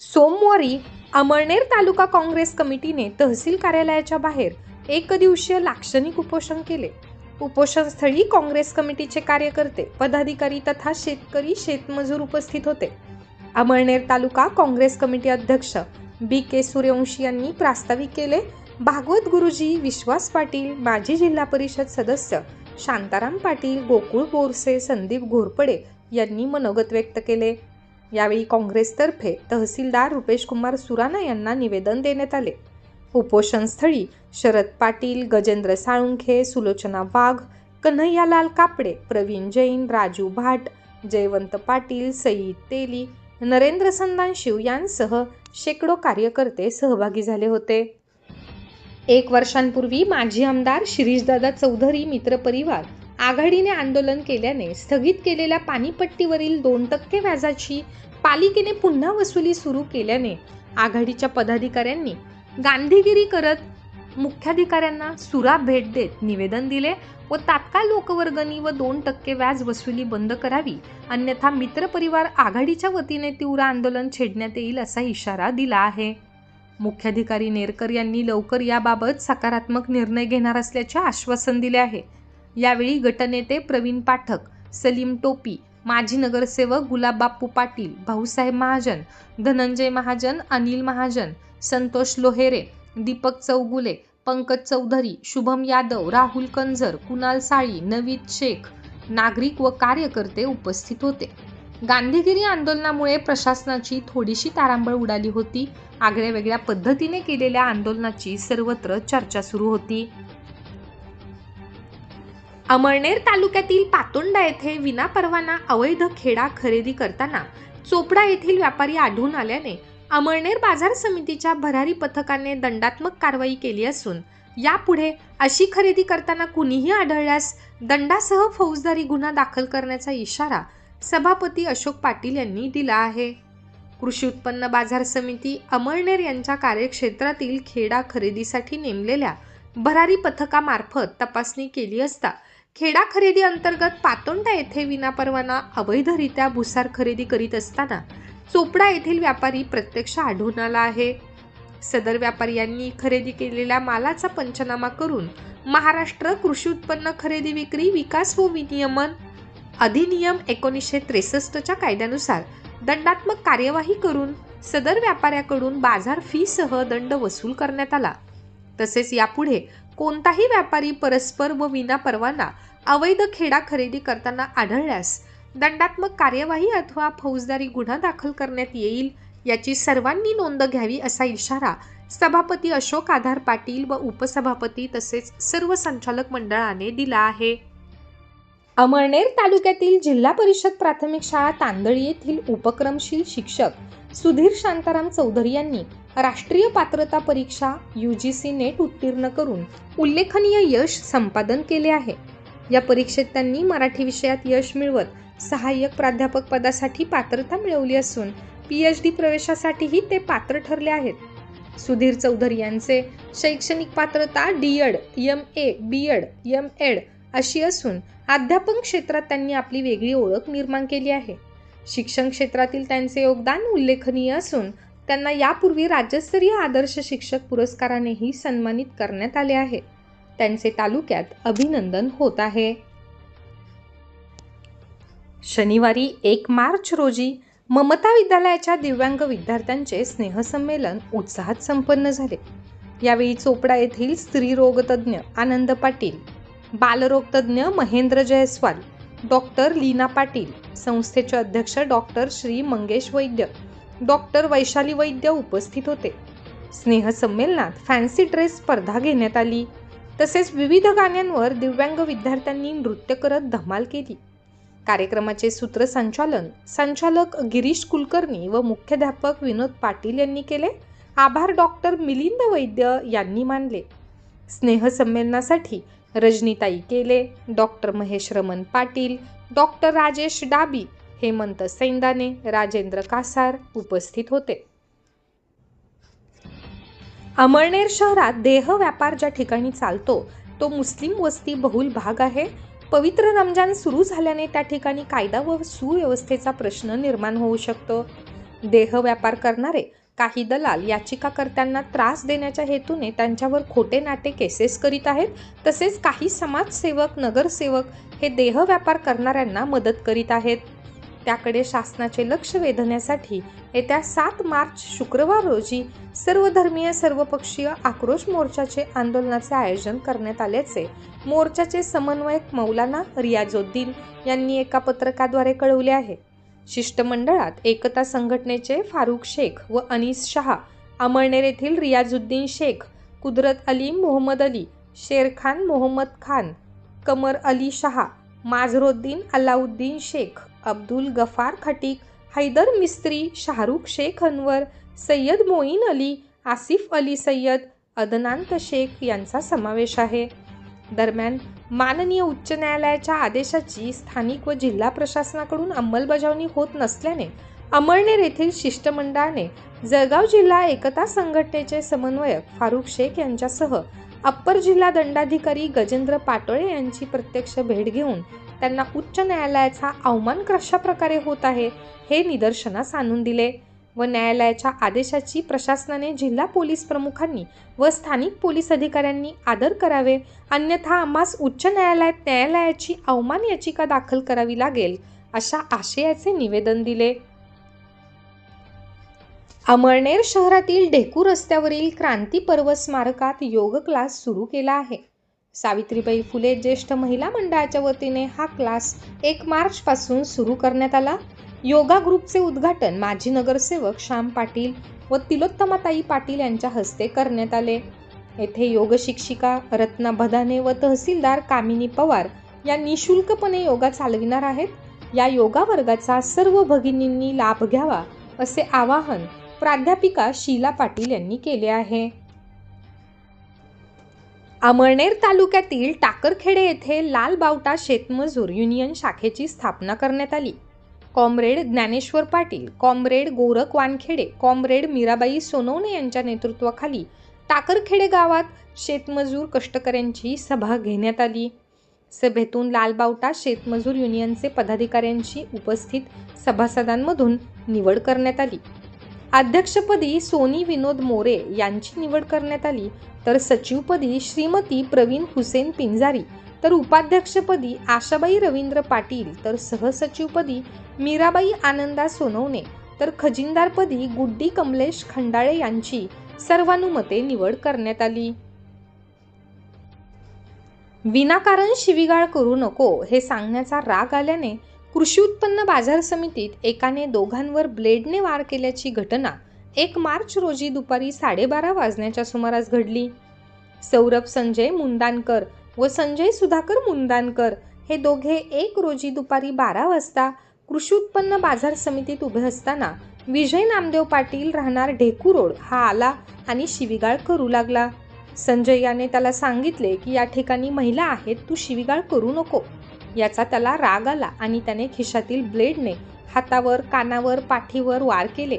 सोमवारी अमळनेर तालुका काँग्रेस कमिटीने तहसील कार्यालयाच्या बाहेर एकदिवसीय लाक्षणिक उपोषण केले. उपोषणस्थळी काँग्रेस कमिटीचे कार्यकर्ते पदाधिकारी तथा शेतकरी शेतमजूर उपस्थित होते. अमळनेर तालुका काँग्रेस कमिटी अध्यक्ष बी के सूर्यवंशी यांनी प्रास्ताविक केले भागवत गुरुजी विश्वास पाटील माजी जिल्हा परिषद सदस्य शांताराम पाटील गोकुळ बोरसे संदीप घोरपडे यांनी मनोगत व्यक्त केले. यावेळी काँग्रेसतर्फे तहसीलदार रुपेश कुमार यांना निवेदन देण्यात आले. उपोषणस्थळी शरद पाटील गजेंद्र साळुंखे सुलोचना वाघ कन्हैयालाल कापडे प्रवीण जैन राजू भाट जयवंत पाटील सईद तेली नरेंद्र संदानशिव यांसह शेकडो कार्यकर्ते सहभागी झाले होते. एक वर्षांपूर्वी माजी आमदार शिरीषदादा चौधरी मित्रपरिवार आघाडीने आंदोलन केल्याने स्थगित केलेल्या पाणीपट्टीवरील दोन टक्के व्याजाची पालिकेने पुन्हा वसुली सुरू केल्याने आघाडीच्या पदाधिकाऱ्यांनी गांधीगिरी करत मुख्याधिकाऱ्यांना सुरा भेट देत निवेदन दिले व तात्काळ लोकवर्गणी व दोन टक्के व्याज वसुली बंद करावी अन्यथा मित्रपरिवार आघाडीच्या वतीने तीव्र आंदोलन छेडण्यात येईल असा इशारा दिला आहे. मुख्याधिकारी नेरकर यांनी लवकर याबाबत सकारात्मक निर्णय घेणार असल्याचे आश्वासन दिले आहे. यावेळी गटनेते प्रवीण पाठक सलीम टोपी माजी नगरसेवक गुलाबबापू पाटील भाऊसाहेब महाजन धनंजय महाजन अनिल महाजन संतोष लोहेरे दीपक चौगुले पंकज चौधरी शुभम यादव राहुल कंझर कुणाल साळी नवीद शेख नागरिक व कार्यकर्ते उपस्थित होते. गांधीगिरी आंदोलनामुळे प्रशासनाची थोडीशी तारांबळ उडाली होती. आगळ्या वेगळ्या पद्धतीने केलेल्या आंदोलनाची सर्वत्र चर्चा सुरू होती. अमळनेर तालुक्यातील पातोंडा येथे विनापरवाना अवैध खेडा खरेदी करताना चोपडा येथील व्यापारी आढळून आल्याने अमळनेर बाजार समितीच्या भरारी पथकाने दंडात्मक कारवाई केली असून यापुढे अशी खरेदी करताना कुणीही आढळल्यास दंडासह फौजदारी गुन्हा दाखल करण्याचा इशारा सभापती अशोक पाटील यांनी दिला आहे. कृषी उत्पन्न बाजार समिती अमळनेर यांच्या कार्यक्षेत्रातील खेडा खरेदीसाठी नेमलेल्या भरारी पथकामार्फत तपासणी केली असता खेडा खरेदी अंतर्गत पातोंडा येथे विनापरवाना अवैधरित्या भुसार खरेदी करीत असताना चोपडा येथील व्यापारी प्रत्यक्ष आढळून आला आहे. सदर व्यापारी यांनी खरेदी केलेल्या मालाचा पंचनामा करून महाराष्ट्र कृषी उत्पन्न खरेदी विक्री विकास व विनियमन अधिनियम एकोणीसशे त्रेसष्टच्या कायद्यानुसार दंडात्मक कार्यवाही करून सदर व्यापाऱ्याकडून बाजार फीसह दंड वसूल करण्यात आला. तसेच यापुढे कोणताही व्यापारी परस्पर व विनापरवाना अवैध खेडा खरेदी करताना आढळल्यास दंडात्मक कार्यवाही अथवा फौजदारी गुन्हा दाखल करण्यात येईल याची सर्वांनी नोंद घ्यावी असा इशारा सभापती अशोक आधार पाटील व उपसभापती तसेच सर्व संचालक मंडळाने दिला आहे. अमळनेर तालुक्यातील जिल्हा परिषद प्राथमिक शाळा तांदळी येथील उपक्रमशील शिक्षक सुधीर शांताराम चौधरी यांनी राष्ट्रीय पात्रता परीक्षा यू जी सी नेट उत्तीर्ण करून उल्लेखनीय यश संपादन केले आहे. या परीक्षेत त्यांनी मराठी विषयात यश मिळवत सहाय्यक प्राध्यापक पदासाठी पात्रता मिळवली असून पी एच डी प्रवेशासाठीही ते पात्र ठरले आहेत. सुधीर चौधरी यांचे शैक्षणिक पात्रता D Ed M A B Ed M Ed अशी असून अध्यापन क्षेत्रात त्यांनी आपली वेगळी ओळख निर्माण केली आहे. शिक्षण क्षेत्रातील त्यांचे योगदान उल्लेखनीय असून त्यांना यापूर्वी राज्यस्तरीय आदर्श शिक्षक पुरस्कारानेही सन्मानित करण्यात आले आहे. त्यांचे तालुक्यात अभिनंदन होत आहे. शनिवारी एक मार्च रोजी ममता विद्यालयाच्या दिव्यांग विद्यार्थ्यांचे स्नेहसंमेलन उत्साहात संपन्न झाले. यावेळी चोपडा येथील स्त्रीरोगतज्ञ आनंद पाटील बालरोगतज्ञ महेंद्र जयस्वाल डॉक्टर लीना पाटील संस्थेचे अध्यक्ष डॉक्टर श्री मंगेश वैद्य डॉक्टर वैशाली वैद्य उपस्थित होते. स्नेहसंमेलनात फॅन्सी ड्रेस स्पर्धा घेण्यात आली. तसेच विविध गाण्यांवर दिव्यांग विद्यार्थ्यांनी नृत्य करत धमाल केली. कार्यक्रमाचे सूत्रसंचालन संचालक गिरीश कुलकर्णी व मुख्याध्यापक विनोद पाटील यांनी केले. आभार डॉक्टर मिलिंद वैद्य यांनी मानले. स्नेहसंमेलनासाठी रजनीताई केले डॉक्टर महेश रमन पाटील डॉक्टर राजेश डाबी हेमंत सैंदाने राजेंद्र कासार उपस्थित होते. अमळनेर शहरात देह व्यापार ज्या ठिकाणी चालतो तो मुस्लिम वस्ती बहुल भाग आहे. पवित्र रमजान सुरू झाल्याने त्या ठिकाणी कायदा व सुव्यवस्थेचा प्रश्न निर्माण होऊ शकतो. देह व्यापार करणारे काही दलाल याचिकाकर्त्यांना त्रास देण्याच्या हेतूने त्यांच्यावर खोटे नाटे केसेस करीत आहेत तसेच काही समाजसेवक नगरसेवक हे देह व्यापार करणाऱ्यांना मदत करीत आहेत. त्याकडे शासनाचे लक्ष वेधण्यासाठी येत्या सात मार्च शुक्रवार रोजी सर्वधर्मीय सर्वपक्षीय आक्रोश मोर्चाचे आंदोलनाचे आयोजन करण्यात आल्याचे मोर्चाचे समन्वयक मौलाना रियाजोद्दीन यांनी एका पत्रकाद्वारे कळवले आहे. शिष्टमंडळात एकता संघटनेचे फारुख शेख व अनीस शहा अमळनेर येथील रियाजुद्दीन शेख कुदरत अली मोहम्मद अली शेरखान मोहम्मद खान कमर अली शहा माझरुद्दीन अलाउद्दीन शेख अब्दुल गफार खटीक हैदर मिस्त्री शाहरुख शेख अनवर सय्यद मोईन अली आसिफ अली सय्यद अदनांत शेख यांचा समावेश आहे. दरम्यान माननीय उच्च न्यायालयाच्या आदेशाची स्थानिक व जिल्हा प्रशासनाकडून अंमलबजावणी होत नसल्याने अमळनेर येथील शिष्टमंडळाने जळगाव जिल्हा एकता संघटनेचे समन्वयक फारुख शेख यांच्यासह अप्पर जिल्हा दंडाधिकारी गजेंद्र पाटोळे यांची प्रत्यक्ष भेट घेऊन त्यांना उच्च न्यायालयाचा अवमान कशा प्रकारे होत आहे हे निदर्शनास आणून दिले व न्यायालयाच्या आदेशाची प्रशासनाने जिल्हा पोलीस प्रमुखांनी व स्थानिक पोलीस अधिकाऱ्यांनी आदर करावे अन्यथा आम्हास उच्च न्यायालयात न्यायालयाची अवमान याचिका दाखल करावी लागेल अशा आशयाचे निवेदन दिले. अमळनेर शहरातील ढेकू रस्त्यावरील क्रांती पर्व स्मारकात योग क्लास सुरू केला आहे. सावित्रीबाई फुले ज्येष्ठ महिला मंडळाच्या वतीने हा क्लास एक मार्च पासून सुरू करण्यात आला. योगा ग्रुपचे उद्घाटन माजी नगरसेवक श्याम पाटील व तिलोत्तमाताई पाटील यांच्या हस्ते करण्यात आले. येथे योग शिक्षिका रत्ना भदाने व तहसीलदार कामिनी पवार या निशुल्कपणे योगा चालविणार आहेत. या योगा वर्गाचा सर्व भगिनींनी लाभ घ्यावा असे आवाहन प्राध्यापिका शीला पाटील यांनी केले आहे. अमळनेर तालुक्यातील टाकरखेडे येथे लाल बावटा शेतमजूर युनियन शाखेची स्थापना करण्यात आली. Comrade Dnyaneshwar Patil comrade Gorakh Wankhede comrade Mirabai Sonawane यांच्या नेतृत्वाखाली टाकरखेडे गावात शेतमजूर कष्टकऱ्यांची सभा घेण्यात आली. सभेतून लालबावटा शेतमजूर युनियनचे पदाधिकाऱ्यांची उपस्थित सभासदांमधून निवड करण्यात आली. अध्यक्षपदी सोनी विनोद मोरे यांची निवड करण्यात आली. तर सचिवपदी श्रीमती प्रवीण हुसेन पिंजारी तर उपाध्यक्षपदी आशाबाई रवींद्र पाटील तर सहसचिवपदी मीराबाई आनंदा सोनवणे तर खजिनदारपदी गुड्डी कमलेश खंडाळे यांची सर्वानुमते निवड करण्यात आली. विनाकारण शिवीगाळ करू नको हे सांगण्याचा राग आल्याने कृषी उत्पन्न बाजार समितीत एकाने दोघांवर ब्लेडने वार केल्याची घटना एक मार्च रोजी दुपारी साडेबारा वाजण्याच्या सुमारास घडली. सौरभ संजय मुंदानकर व संजय सुधाकर मुंदानकर हे दोघे एक रोजी दुपारी बारा वाजता कृषी उत्पन्न बाजार समितीत उभे असताना विजय नामदेव पाटील राहणार ढेकू रोड हा आला आणि शिवीगाळ करू लागला. संजय याने त्याला सांगितले की या ठिकाणी महिला आहेत तू शिवीगाळ करू नको. याचा त्याला राग आला आणि त्याने खिशातील ब्लेडने हातावर कानावर पाठीवर वार केले.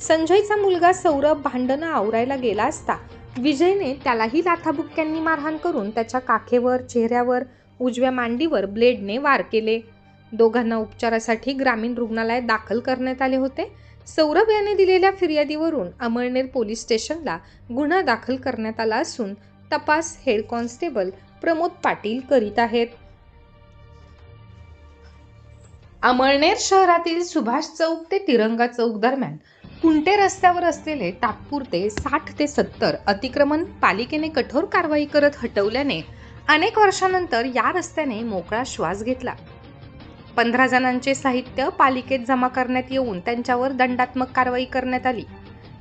संजयचा मुलगा सौरभ भांडणं आवरायला गेला असता. विजयने त्यालाही लाथाबुक्क्यांनी मारहाण करून त्याच्या काखेवर चेहऱ्यावर उजव्या मांडीवर ब्लेडने वार केले. दोघांना उपचारासाठी ग्रामीण रुग्णालयात दाखल करण्यात आले होते. सौरभ याने दिलेल्या फिर्यादीवरून अमळनेर पोलीस स्टेशनला गुन्हा दाखल करण्यात आला असून तपास हेड कॉन्स्टेबल प्रमोद पाटील करीत आहेत. अमळनेर शहरातील सुभाष चौक ते तिरंगा चौक दरम्यान कुंटे रस्त्यावर असलेले तात्पुरते साठ ते सत्तर अतिक्रमण पालिकेने कठोर कारवाई करत हटवल्याने अनेक वर्षानंतर या रस्त्याने मोकळा श्वास घेतला. पंधरा जणांचे साहित्य पालिकेत जमा करण्यात येऊन त्यांच्यावर दंडात्मक कारवाई करण्यात आली.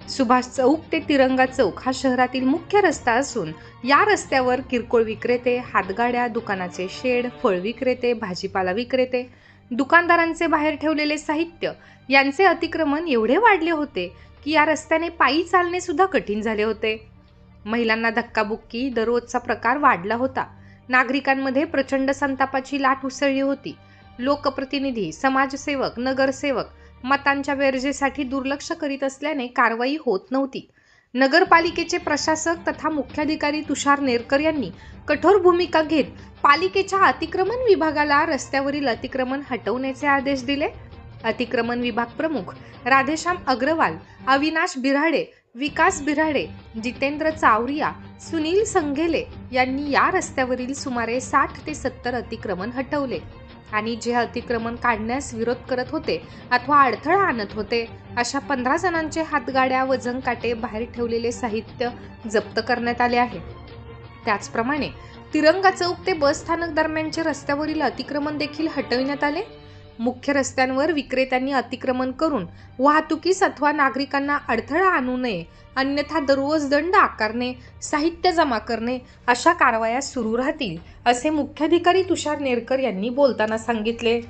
सुभाष चौक ते तिरंगा चौक हा शहरातील मुख्य रस्ता असून या रस्त्यावर किरकोळ विक्रेते हातगाड्या दुकानाचे शेड फळ विक्रेते भाजीपाला विक्रेते दुकानदारांचे बाहेर ठेवलेले साहित्य यांचे अतिक्रमण एवढे वाढले होते की या रस्त्याने पायी चालणे सुद्धा कठीण झाले होते. महिलांना धक्काबुक्की दररोजचा प्रकार वाढला होता. नागरिकांमध्ये प्रचंड संतापाची लाट उसळली होती. लोकप्रतिनिधी समाजसेवक नगरसेवक मतांच्या बेरजेसाठी दुर्लक्ष करीत असल्याने कारवाई होत नव्हती. नगरपालिकेचे प्रशासक तथा मुख्याधिकारी तुषार नेरकर यांनी कठोर भूमिका घेत पालिकेच्या अतिक्रमण विभागाला रस्त्यावरील अतिक्रमण हटवण्याचे आदेश दिले. अतिक्रमण विभाग प्रमुख राधेश्याम अग्रवाल अविनाश बिराडे विकास बिराडे जितेंद्र चावरिया सुनील संघेले यांनी या रस्त्यावरील सुमारे साठ ते सत्तर अतिक्रमण हटवले. आणि जे अतिक्रमण काढण्यास विरोध करत होते अथवा अडथळा आणत होते अशा पंधरा जणांचे हातगाड्या वजन काटे बाहेर ठेवलेले साहित्य जप्त करण्यात आले आहे. त्याचप्रमाणे तिरंगा चौक ते बस स्थानक दरम्यानचे रस्त्यावरील अतिक्रमण देखील हटविण्यात आले? मुख्य रस्त्यांवर विक्रेत्यांनी अतिक्रमण करून वाहतुकीस अथवा नागरिकांना अडथळा आणू नये अन्यथा दररोज दंड आकारणे साहित्य जमा करणे अशा कारवाया सुरू राहतील असे मुख्याधिकारी तुषार नेरकर यांनी बोलताना सांगितले.